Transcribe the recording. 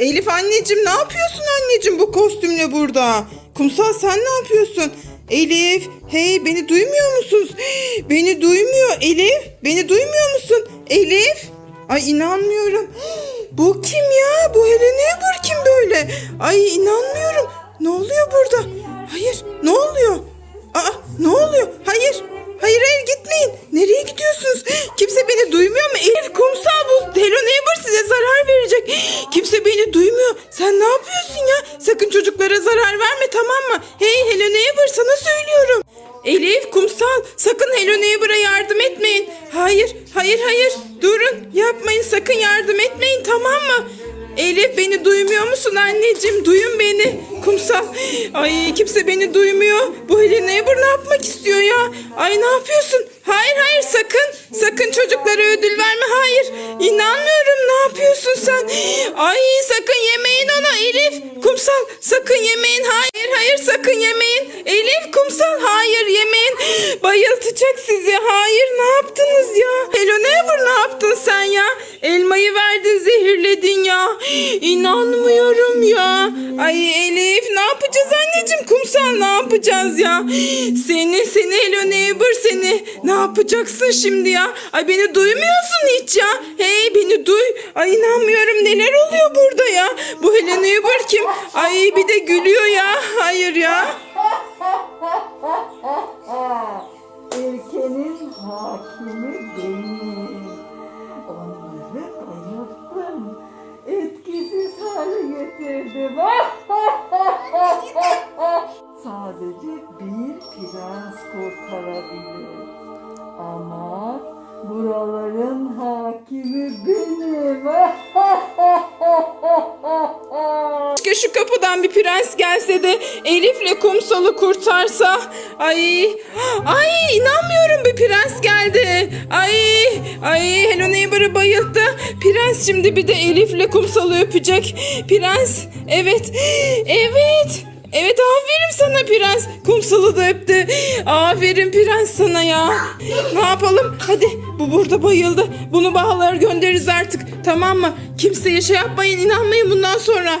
Elif anneciğim ne yapıyorsun anneciğim bu kostümle burada? Kumsal sen ne yapıyorsun? Elif hey beni duymuyor musunuz? Beni duymuyor Elif beni duymuyor musun? Elif ay inanmıyorum. Bu kim ya? Bu Helen Eber kim böyle? Ay inanmıyorum. Ne oluyor burada? Sen ne yapıyorsun ya? Sakın çocuklara zarar verme tamam mı? Hey Hello Neighbor sana söylüyorum. Elif kumsal sakın Hello Neighbor'a yardım etmeyin. Hayır hayır hayır durun yapmayın sakın yardım etmeyin tamam mı? Elif beni duymuyor musun anneciğim? Duyun beni. Kumsal. Ay kimse beni duymuyor. Bu Helen Neighbor ne yapmak istiyor ya? Ay ne yapıyorsun? Hayır hayır sakın. Sakın çocuklara ödül verme. Hayır. İnanmıyorum. Yapıyorsun sen? Ay sakın yemeyin ona Elif. Kumsal sakın yemeyin. Hayır hayır sakın yemeyin. Elif kumsal hayır yemeyin. Bayıltacak sizi. Hayır ne yaptınız ya? Hello Neighbor ne yaptın sen ya? Elmayı verdin zehirledin ya. İnanmıyorum ya. Ay Elif ne yapacağız anneciğim? Kumsal ne yapacağız ya? Seni seni Hello Neighbor seni. Ne yapacaksın şimdi ya? Ay beni duymuyorsun hiç ya. Hey beni duy. Ay inanmıyorum neler oluyor burada ya? Bu Hello Neighbor kim? Ay bir de gülüyor ya. Hayır ya. Ülkenin hakimi benim. Onları getirdim. Sadece bir prens kurtarabilir. Ama buraların hakimi benim. Keşke şu kapıdan bir prens gelse de Elif'le kumsalı kurtarsa. Ay, ay inanmıyorum bir prens geldi. Ay, ay Hello Neighbor'ı bayılttı. Prens şimdi bir de Elif'le kumsalı öpecek. Prens, evet, evet. Evet aferin sana prens. Kumsalı da öptü. Aferin prens sana ya. Ne yapalım? Hadi bu burada bayıldı. Bunu bağlar göndeririz artık. Tamam mı? Kimseye şey yapmayın inanmayın bundan sonra.